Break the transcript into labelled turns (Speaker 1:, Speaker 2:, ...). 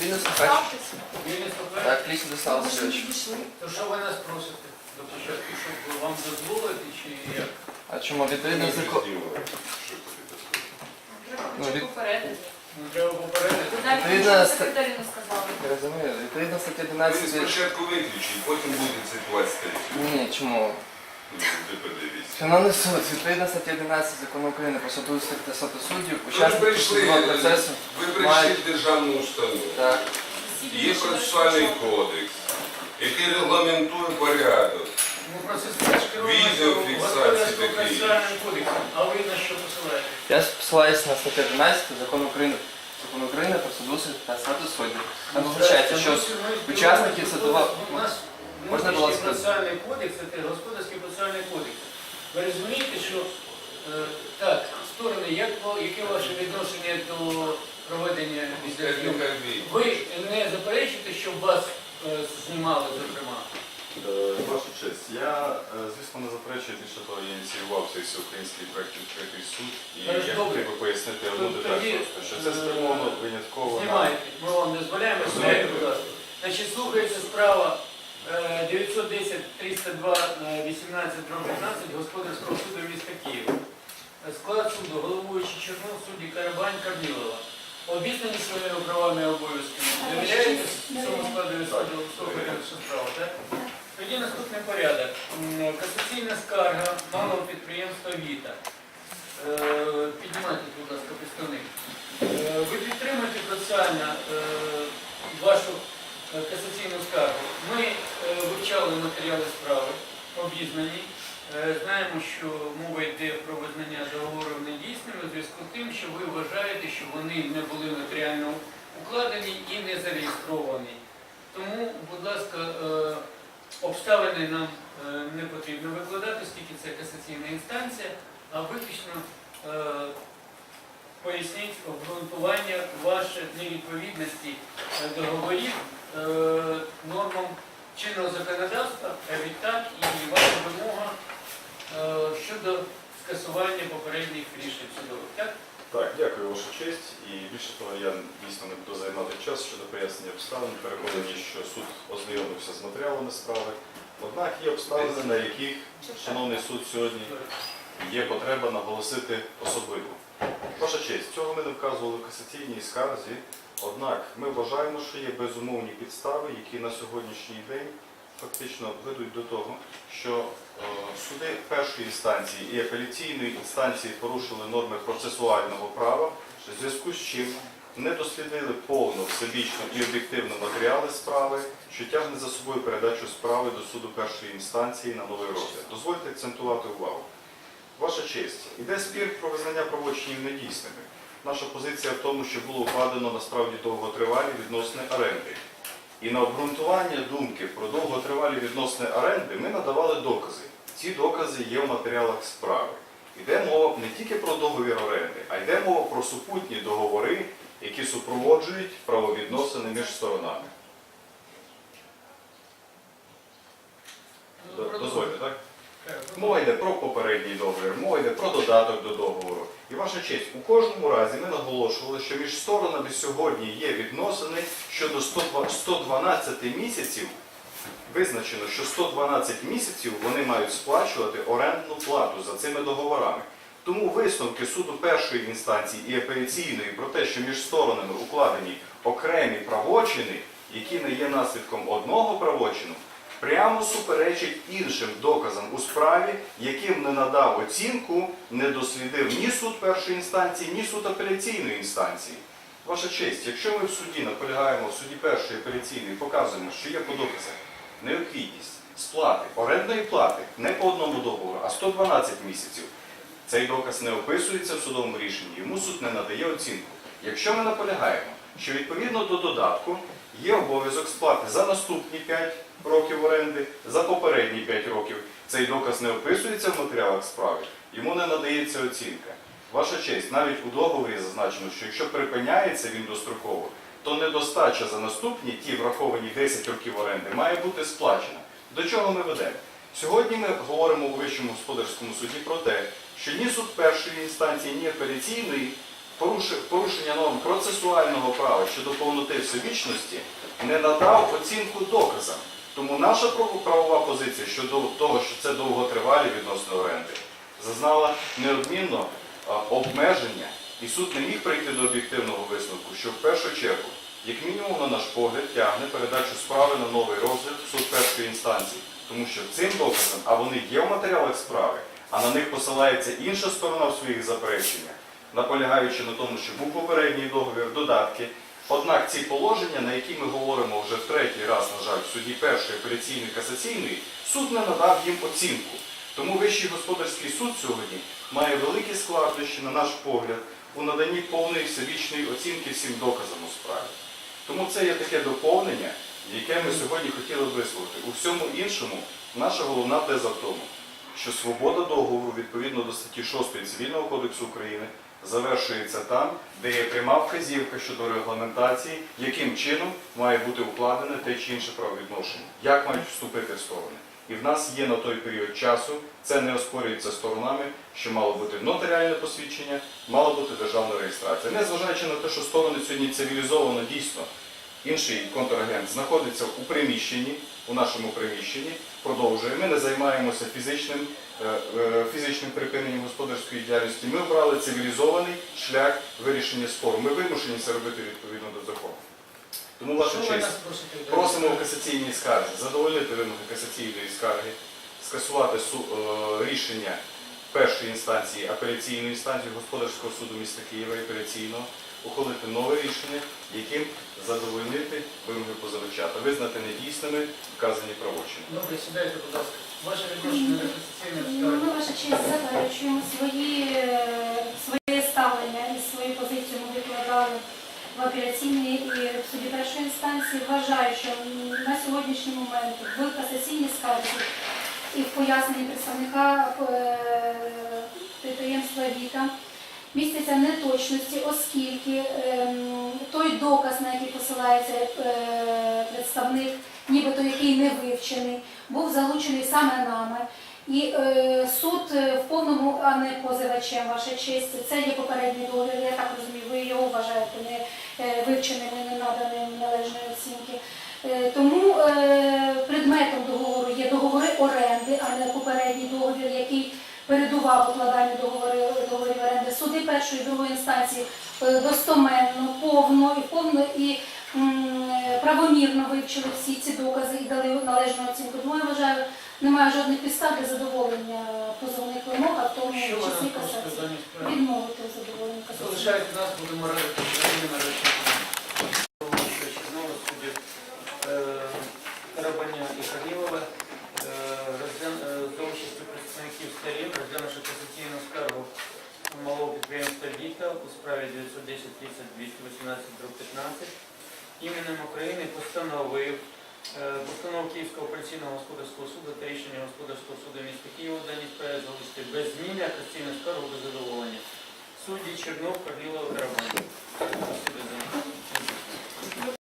Speaker 1: Він слухач. Так,
Speaker 2: ж не
Speaker 1: Васильович.
Speaker 3: То що ви нас просите до початку, щоб вам дозволити чи як?
Speaker 1: А чому відповідно закон?
Speaker 2: Треба
Speaker 1: Ну, від-
Speaker 2: попередити.
Speaker 3: Ну, треба попередити.
Speaker 1: Відповідно,
Speaker 2: секретарі не сказали.
Speaker 1: Я розумію. Відповідно статті
Speaker 4: Ви
Speaker 1: 11...
Speaker 4: спочатку виключіть, потім буде цитувати
Speaker 1: Ні, чому?
Speaker 4: Подивіться.
Speaker 1: Суд, відповідно статті 11 закону України про судоустрій та статус суддів,
Speaker 4: Ви
Speaker 1: учасники
Speaker 4: прийшли,
Speaker 1: судового процесу
Speaker 4: ви прийшли
Speaker 1: мають...
Speaker 4: в державну установу.
Speaker 1: Так,
Speaker 4: Є процесуальний кодекс, який регламентує порядок.
Speaker 3: Ну,
Speaker 4: Відеофіксації такі.
Speaker 3: А ви на що посилаєте?
Speaker 1: я посилаюсь на статтю 11 закону України Закону України про судоустрій та статус суддів. Там визначається, що учасники судового...
Speaker 3: У нас
Speaker 1: Можна було сказати?
Speaker 3: процесуальний кодекс, це господарський процесуальний кодекс. Ви розумієте, що е, так, сторони, як, яке ваше відношення до проведення відеозйомки? Ви не заперечуєте, щоб вас е, знімали, зокрема?
Speaker 5: Е, Ваша честь, я, е, звісно, не заперечую більше того, я ініціював цей всеукраїнський проект відкритий суд, і
Speaker 3: Хорошо,
Speaker 5: я
Speaker 3: добре.
Speaker 5: хотів би пояснити одну
Speaker 3: Тоді,
Speaker 5: деталь просто, що це
Speaker 3: е,
Speaker 5: спрямовано винятково на
Speaker 3: Знімайте, ми вам дозволяємо, знімайте, будь ласка. Значить, слухається справа е, 910 302 е, 18 15 Господарського суду міста Києва. Склад суду, головуючий Чорнов, судді Карабань Корнілова. Обізнані своїми правами і обов'язками. Довіряєте цьому складу суду слухати всю справу, так? Тоді наступний порядок. Касаційна скарга малого підприємства Віта. Е, Піднімайте, будь ласка, представник. Е, Ви підтримуєте процесуально е, вашу касаційну скаргу. Ми е, вивчали матеріали справи, обізнані. Е, Знаємо, що мова йде про визнання договорів недійсними у зв'язку з тим, що ви вважаєте, що вони не були нотаріально укладені і не зареєстровані. Тому, будь ласка, е, обставини нам е, не потрібно викладати, оскільки це касаційна інстанція, а виключно е, поясніть обґрунтування вашої невідповідності е, договорів е, нормам чинного законодавства, а відтак і ваша вимога е, щодо скасування попередніх рішень судових. Так?
Speaker 5: Так, дякую, ваша честь. І більше того, я дійсно не буду займати час щодо пояснення обставин. Переконані, що суд ознайомився з матеріалами справи. Однак є обставини, на яких, шановний суд, сьогодні є потреба наголосити особливо. Ваша честь, цього ми не вказували в касаційній скарзі, однак ми вважаємо, що є безумовні підстави, які на сьогоднішній день фактично ведуть до того, що е, суди першої інстанції і апеляційної інстанції порушили норми процесуального права, в зв'язку з чим не дослідили повно, всебічно і об'єктивно матеріали справи, що тягне за собою передачу справи до суду першої інстанції на новий розгляд. Дозвольте акцентувати увагу. Ваша честь, іде спір про визнання правочинів недійсними. Наша позиція в тому, що було укладено насправді довготривалі відносини оренди. І на обґрунтування думки про довготривалі відносини оренди ми надавали докази. Ці докази є в матеріалах справи. Йде мова не тільки про договір оренди, а йде мова про супутні договори, які супроводжують правовідносини між сторонами. Д- Дозвольте, так? Мова йде про попередній договір, мова йде про додаток до договору. І ваша честь, у кожному разі ми наголошували, що між сторонами сьогодні є відносини щодо 112 місяців. Визначено, що 112 місяців вони мають сплачувати орендну плату за цими договорами. Тому висновки суду першої інстанції і апеляційної про те, що між сторонами укладені окремі правочини, які не є наслідком одного правочину, прямо суперечить іншим доказам у справі, яким не надав оцінку, не дослідив ні суд першої інстанції, ні суд апеляційної інстанції. Ваша честь, якщо ми в суді наполягаємо, в суді першої апеляційної показуємо, що є по доказах необхідність сплати орендної плати не по одному договору, а 112 місяців, цей доказ не описується в судовому рішенні, йому суд не надає оцінку. Якщо ми наполягаємо, що відповідно до додатку є обов'язок сплати за наступні 5 років оренди, за попередні 5 років, цей доказ не описується в матеріалах справи, йому не надається оцінка. Ваша честь, навіть у договорі зазначено, що якщо припиняється він достроково, то недостача за наступні, ті враховані 10 років оренди, має бути сплачена. До чого ми ведемо? Сьогодні ми говоримо у Вищому господарському суді про те, що ні суд першої інстанції, ні апеляційної порушення норм процесуального права щодо повноти всебічності не надав оцінку доказам. Тому наша правова позиція щодо того, що це довготривалі відносно оренди, зазнала неодмінно обмеження, і суд не міг прийти до об'єктивного висновку, що в першу чергу, як мінімум, на наш погляд, тягне передачу справи на новий розгляд в суд першої інстанції, тому що цим доказам, а вони є в матеріалах справи, а на них посилається інша сторона в своїх запереченнях, наполягаючи на тому, що був попередній договір, додатки. Однак ці положення, на які ми говоримо вже в третій раз, на жаль, в суді першої апеляційної касаційної, суд не надав їм оцінку. Тому Вищий господарський суд сьогодні має великі складнощі, на наш погляд, у наданні повної всебічної оцінки всім доказам у справі. Тому це є таке доповнення, яке ми сьогодні хотіли б висловити. У всьому іншому наша головна теза в тому, що свобода договору відповідно до статті 6 Цивільного кодексу України завершується там, де є пряма вказівка щодо регламентації, яким чином має бути укладене те чи інше правовідношення, як мають вступити сторони. І в нас є на той період часу, це не оспорюється сторонами, що мало бути нотаріальне посвідчення, мала бути державна реєстрація. Незважаючи на те, що сторони сьогодні цивілізовано дійсно, інший контрагент знаходиться у приміщенні, у нашому приміщенні, продовжує. Ми не займаємося фізичним, фізичним припиненням господарської діяльності. Ми обрали цивілізований шлях вирішення спору. Ми вимушені це робити відповідно до закону. Тому ваша честь. Просимо в касаційній скарзі задовольнити вимоги касаційної скарги, скасувати е, рішення першої інстанції, апеляційної інстанції Господарського суду міста Києва і апеляційного, ухвалити нове рішення, яким задовольнити вимоги позивача та визнати недійсними вказані правочини.
Speaker 3: Добре, сідайте, будь ласка. Ваше відношення до
Speaker 2: Ну. Ми, ваша честь, заперечуємо свої, е, своє ставлення і свою позицію ми викладали в апеляційній і в суді першої інстанції. Вважаю, що на сьогоднішній момент в касаційній скарзі і в поясненні представника е, підприємства Віта містяться неточності, оскільки ем, той доказ, на який посилається е, представник, нібито який не вивчений, був залучений саме нами. І е, суд е, в повному, а не позивачем, ваша честь, це є попередній договір, я так розумію, ви його вважаєте не вивченим і не наданим належної оцінки. Тому предметом договору є договори оренди, а не попередній договір, який передував оренди. Суди першої другої інстанції е, достоменно, повно і повно і е, правомірно вивчили всі ці докази і дали належну оцінку. Тому я вважаю, немає жодних підстав для задоволення позовних вимог, а в тому числі касації. Відмовити задоволення касації.
Speaker 3: Залишайте нас, будемо радити. Знову судді Карабаня і Халілова за участю представників сторін, розглянувши касаційну скаргу малого підприємства Віта у справі 910 30 218 15 іменем України постановив е, постанову Київського апеляційного господарського суду та рішення господарського суду міста Києва даній справі залишити без а касаційну скаргу без задоволення. Судді Чернов, Карлілов, Карабан.